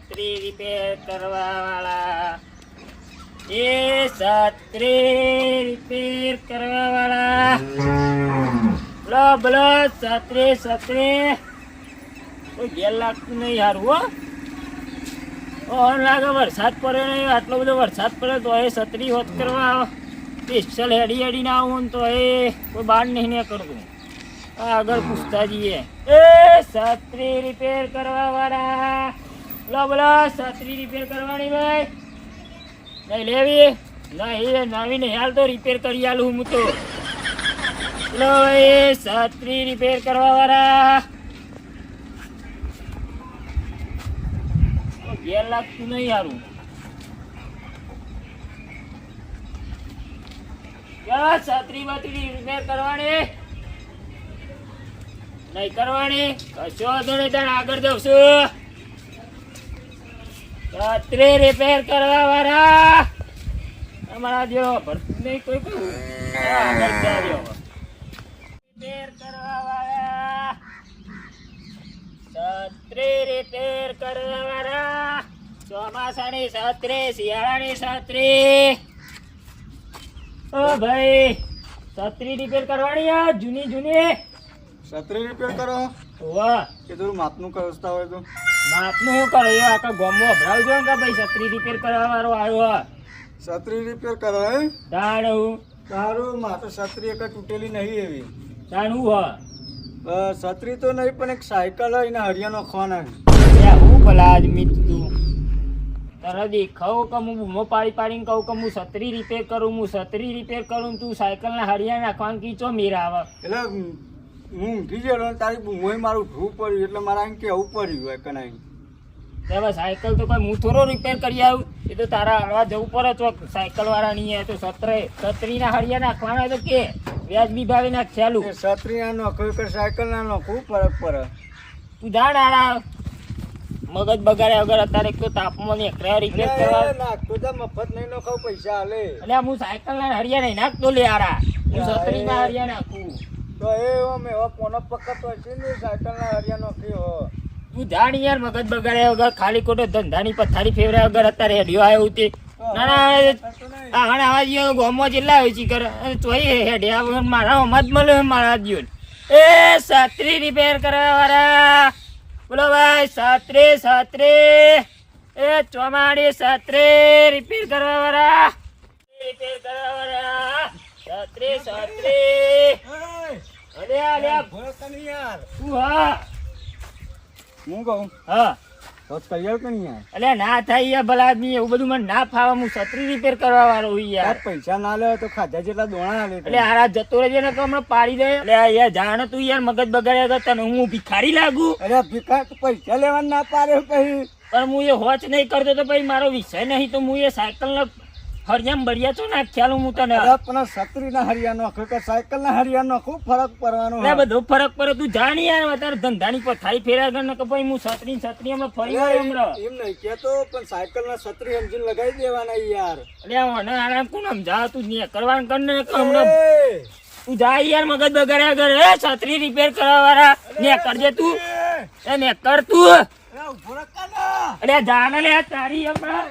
છત્રી રિપેર કરવા વાળા એ છત્રી રિપેર કરવા વાળા બોલો છત્રી છત્રી કોઈ ગેર લાગતું નહીં હારું, હો. ઓન લાગે વરસાદ પડ્યો નહીં આટલો બધો વરસાદ પડ્યો તો એ છત્રી હોત કરવા. સ્પેશિયલ હેડી હેડી ના આવું તો એ કોઈ બહાર નહીં ને કરવું. આગળ પૂછતા જઈએ. એ છત્રી રિપેર કરવા વાળા બોલો બોલો છત્રી રિપેર કરવાની ભાઈ. નહીં લેવી. નહીં નવી ને હાલ તો રિપેર કરી આલું હું તો. લો ભાઈ છત્રી રિપેર કરવા વાળા ઘેર લાગતું નહીં સારું છત્રી બત્રી રિપેર કરવાની. નહીં કરવાની, કશો આગળ જઉં છું. છત્રી રિપેર કરવા વાળા. અમારા જેવો ભરતું નહીં કોઈ કોઈ. રિપેર કરવા વાળા. છત્રી રિપેર કરવા વાળા. ચોમાસાની છત્રી શિયાળાની છત્રી ઓ ભાઈ છત્રી રિપેર કરવાની આ જૂની જૂની? છત્રી રિપેર કરો? વાહ. કે થોડું માપનું કરતા હોય તો? માપનું શું કરો? એ આખા ગામમાં ભરાવજો ને કે ભાઈ છત્રી રિપેર કરવા વાળો આવ્યો છત્રી રિપેર કરો હે તાણ હું? તારું મારે છત્રી એક તૂટેલી નહીં એવી. તાણ હું છત્રી તો નહીં પણ એક સાયકલ હોય ને હરિયાનો ખોના હું ભલા આદમી તું તરત દેખાવ કે હું બૂમો પાડી પાડીને કહું કે હું છત્રી રિપેર કરું હું છત્રી રિપેર કરું તું સાયકલના હરિયા નાખવાનું કીચો મેરા આવે. એટલે હું ઊંઘી ગયેલો ને તારી બૂમોય મારું ધ્રુવ પડ્યું એટલે મારે અહીં કેવું પડ્યું હોય કે નહીં. હવે સાયકલ તો કોઈ હું થોડો રિપેર કરી આવું એ તો તારા હળવા જવું પડે તો સાયકલ વાળા નહીં તો સત્રે છત્રીના હળિયા નાખવાના તો કે વ્યાજબી ભાવે ના ખ્યાલું એ છત્રી ના નોખો કે સાયકલ ના નોખવું ફરક પડે. તું જાણ આરા મગજ બગાડ્યા વગર અત્યારે તો તાપમાન નીકળ્યા રિપેર કરવા. નાખતો તો મફત નહીં નોખાવ પૈસા હાલે એટલે હું સાયકલના હળિયા નહીં નાખતો લે આરા હું સત્રીના હળિયા નાખું. તો એ અમે એવા પોનો પકડતો છે ને સાયકલ ના હરિયા નોખી તું જાણ યાર મગજ બગાડ્યા વગર ખાલી ખોટો ધંધાની પથારી ફેવર્યા વગર અત્યારે હેડિયો આવ્યો તે ના ના આ હણ આવા જીઓ ગોમો જેટલા હોય છે કર તોય હેડિયા વગર મારા હમત મળે મારા જીવન એ છત્રી રિપેર કરવા વાળા બોલો ભાઈ છત્રી છત્રી એ ચોમાડી છત્રી રિપેર કરવા વાળા રિપેર કરવા વાળા છત્રી છત્રી. અરે અરે ભોળો તને યાર? તું હા હું. કહું હા નહીં ના થાય યાર ભલા આદમી એવું બધું મને ના ફાવે હું છત્રી રિપેર કરવા વાળો યાર. પૈસા ના લે તો ખાધા જેટલા દોણા હાલે એટલે હારા જતો રહેજે ને તો હમણાં પાડી દે. એટલે યાર જાણે તું યાર મગજ બગાડ્યા તો તને હું ભિખારી લાગુ? અરે ભીખા તું પૈસા લેવા ના પાડે પછી. પણ હું એ હોચ નહીં કરતો તો ભાઈ મારો વિષય નહીં તો હું એ સાયકલ નો હરિયામ બળિયા છો ના ખ્યાલ હું તને પણ છત્રી ના હરિયા નોખો કે સાયકલ ના હરિયા ખૂબ ફરક પડવાનો ના બધો ફરક પડે. તું જાણી યાર અત્યારે ધંધાની પથારી ફેર્યા કર ને કે ભાઈ હું છત્રી ને છત્રી હમણાં ફરી આવ્યો એમ હમણાં. એમ નહીં કેતો પણ સાયકલ ના છત્રી સમજીને લગાવી દેવાના યાર. અરે મને આરામ કોણ સમજા તું ને કરવાનું કર ને હમણાં તું જા યાર મગજ બગાડ્યા કર. એ છત્રી રિપેર કરવા વાળા ને કરજે તું. એ ને કર તું. અરે જાને લે તારી હમણાં.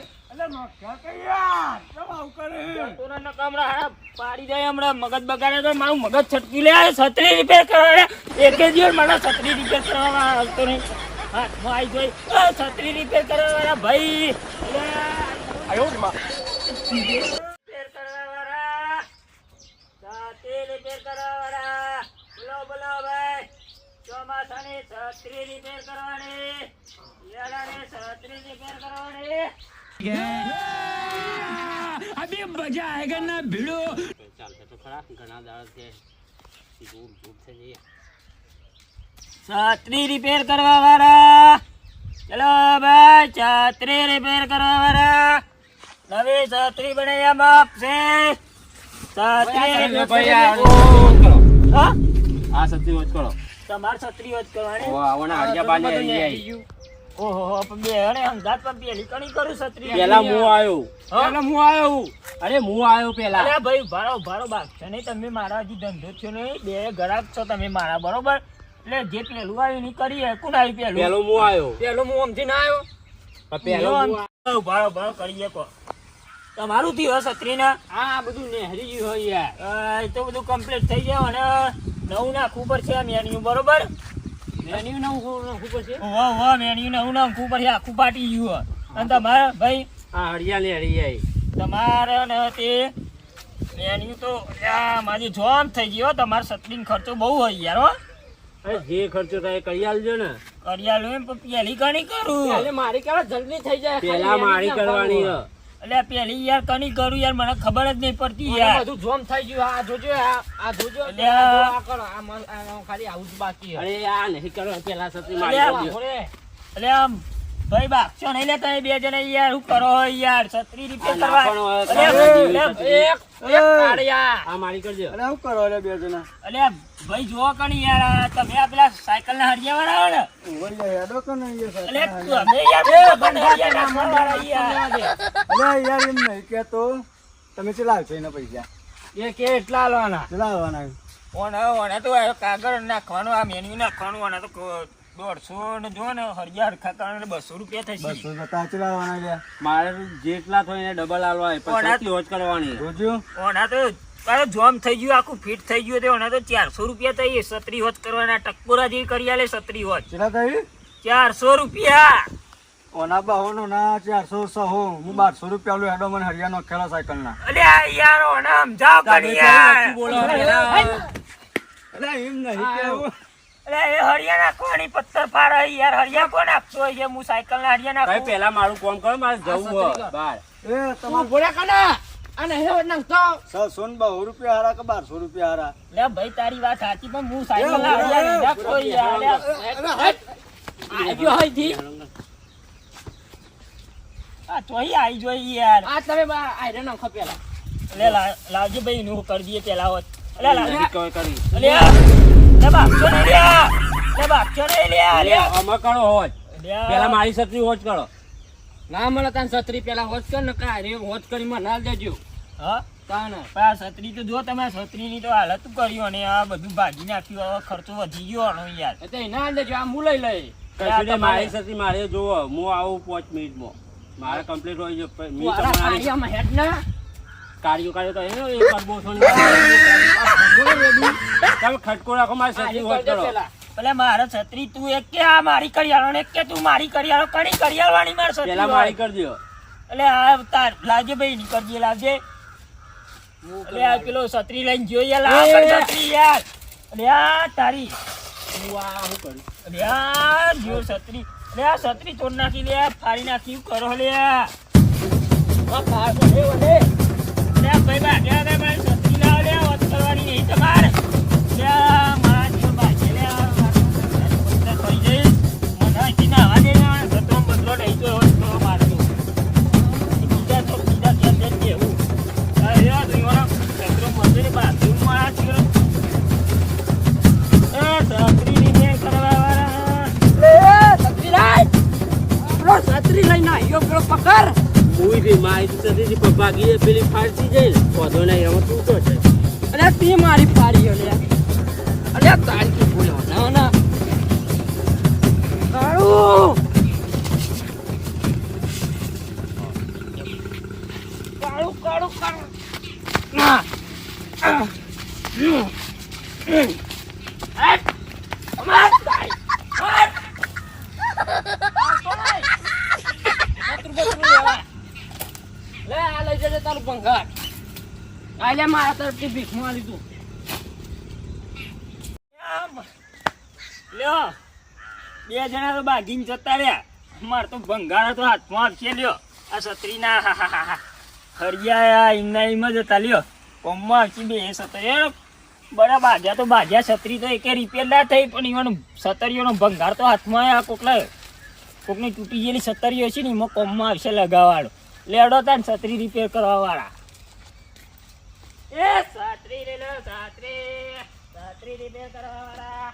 પાડી જાય હમણાં. મગજ બગાડે તો મારું મગજ છટકી લે. છત્રી રિપેર કરવા. એક જ દિવસ મને છત્રી રિપેર કરવા આવતો નહીં. આવી જોઈ છત્રી રિપેર કરવા ભાઈ. રિપેર કરવા વાળા છત્રી રિપેર કરવા વાળા બોલો બોલો ભાઈ. ચોમાસાની છત્રી રિપેર કરવાની. છત્રી રિપેર કરવાની. ચાલશે તો ખરા ઘણા દાડા છે ધૂપ ધૂપ થઈ જઈએ છત્રી રિપેર કરવા વાળા ચલો ભાઈ છત્રી રિપેર કરવા વાળા નવી છત્રી બનાવ્યા બાપ છે છત્રી આ છત્રી વચ કરો તમારે છત્રી આવો ને આવી આવી. ઓહો બે હણે હંગાત પણ પેલી કણી કરું છત્રી પેલા હું આવ્યો. પેલા હું આવ્યો. અરે હું આવ્યો પેલા. અરે ભાઈ ભારો ભારો છે નહીં તમે મારા હજી ધંધો થયો નહીં. બે ગ્રાહક છો તમે મારા બરોબર? એટલે જે પેલું આવ્યું ની કરી કોણ આવ્યું પેલું? પેલો હું આવ્યો. પેલો હું આમથી ના આવ્યો આમ હું ઊભા ઊભા કરીએ તમારું થયું સત્રી ના આ બધું નેહરી ગયું હોય યાર. એ તો બધું કમ્પ્લીટ થઈ ગયું અને નવું નાખવું પડશે મેન્યુ બરોબર? મેન્યુ નવું શું- શું પડશે? વાહ વાહ મેન્યુ નામ નાખવું પડશે? આખું પાટી ગયું. અને તમારા ભાઈ આ હરિયાળી હરિયાળી. તમારે ને તે મેન્યુ તો મારી જોમ થઈ ગયો તમારે સત્રીનો ખર્ચો બહુ હોય યાર હો. જે ખર્ચો થાય કરી આલજો ને. કરિયાલો એમ પેલી કણી કરું. મારી કેવા જલ્દી થઈ જાય? પેલા મારી કરવાની એટલે પેલી યાર કની કરું યાર મને ખબર જ નહીં પડતી યાર બધું જોમ થઈ ગયું આ જોજો આ આ જોજો એટલે આ કરો આ ખાલી આવું જ બાકી છે. અરે આ નહીં કરો પેલા સતી મારી અલ્યા. આમ ભાઈ બાપશો નહીં લેતા તમે બે જણા યાર શું કરો યાર છત્રી રૂપિયા કરવા. નાખવાનો હોય, અલ્યા, કાગળ અલ્યા, જેવી એક એક કાળિયા. આ મારી કરજો. અરે શું કરો અરે બે જણા? અલ્યા ભાઈ જો કણી યાર તમે આ પેલા સાયકલ ના. હરિયા વાળા એ એમ નહીં કેતો તમે ચલાવ છો એના પૈસા? એ કે એટલા આલવાના ચલાવવાના ઓને ઓને તો કાગળ નાખવાનું આ મેન્યુ નાખવાનું ઓને તો દોઢસો ને જો ને હરિયા હરખા કરવાના બસો રૂપિયા થશે. બસો જતા ચલાવવાના લ્યા મારે જેટલા થાય એને ડબલ આલવા હોય ઓના- હોજ કરવાની જોજો. ઓના તો તારો જોમ થઈ ગયું આખું ફિટ થઈ ગયું તે ઓના તો ચારસો રૂપિયા થઈ સત્રી હોજ કરવાના ટકપોરા જેવી કરી આલે સત્રી હોજ. થઈ? ચારસો રૂપિયા. ઓના બાહોનો ના ચારસો સહો. હું બારસો રૂપિયા આલું હેડો મને હરિયાનો ખેલા સાયકલ ના. અલ્યા યાર ઓને સમજાવ કરી યાર. અરે એમ નહીં કેવું. અલે એ હરિયા નાખવાની પથ્થર ફાડે યાર હરિયા કોણ આપશો અહીંયા હું સાયકલ ના હરિયા ભાઈ નાખું પેલા મારું કામ કરો મારે જવું હોય બહાર એ તું તમારે કના અને હે નાખતો છસો ને બહુ રૂપિયા હારા કે બારસો રૂપિયા હારા લે ભાઈ તારી વાત સાચી પણ હું સાયકલ ના હરિયા નહીં નાખતો યાર અલ્યા. આ ગયો હોયથી આ ચોઈ આઈ જોઈ યાર આ તમે આયરન નાખો પેલા લે લા- ભાઈ નું કરી દઈએ પેલા હોત કરી. કરો. પેલા મારી છત્રી હોજ કરો. ના મળે તાન છત્રી પેલા હોજ કર ને કાંઈ. રે હોજ કરી મને હાલ દેજો. હા? છત્રી તો જો તમે છત્રીની તો હાલત કરી અને આ બધું ભાગી નાખ્યું હવે ખર્ચો વધી ગયો યાર. એટલે ના એના દેજો આ હું લઈ લઈ કશું મારી છત્રી મારે જોવો હું આવું પાંચ મિનિટમાં. મારે કમ્પ્લીટ હોય છે કાર્યો કાર્યો તો એનો એક વાર બોસો તમે ખટકો રાખો મારી કરો છત્રી તું એક કે આ મારી કરિયાળો ને એક કે તું મારી કરિયાળો કણી કરિયાળવાની મારે છત્રી પેલા મારી કરજો. એટલે આ તાર ભાઈ એટલે આ પેલો છત્રી લઈને લાવ એ. છત્રી યાર. એટલે આ તારી. હું આ શું કરું? એટલે આ જો છત્રી. એટલે આ છત્રી તોડ નાખી લે ફાડી નાખી કરો લે. આ ફાડ છત્રી લે છત્રી લઈને આવ્યો પેલો પકડ! હું બી મારી સત્રી થી ભાગી પેલી ફાડતી જઈ ને, વાંધો નહીં એમાં તૂટો છે. અને તે મારી ફાડી અને અરે તારી ભંગાર. આ લે મારા તરફથી ભીખ તું. આમ. લ્યો. બે જણા તો ભાગીને જતા રહ્યા. મારે તો ભંગાર તો હાથમાં આપશે લ્યો. આ હા હા હરિયા એમના એમ જ હતા, લ્યો. કોમમાં આવશે બે સતરીઓ બરા બાજ્યા તો બાજ્યા છત્રી તો એકે રિપેર ના થઈ, પણ ઈવન સતરીઓનો ભંગાર તો હાથમાં આ કોકલા કોકની તૂટી ગયેલી સતરીઓ છે ને, એમાં કોમમાં આવશે લગાવવાળો. લેડો તાન છત્રી રિપેર કરવા વાળા એ છત્રી લેલો છત્રી. છત્રી રિપેર કરવા વાળા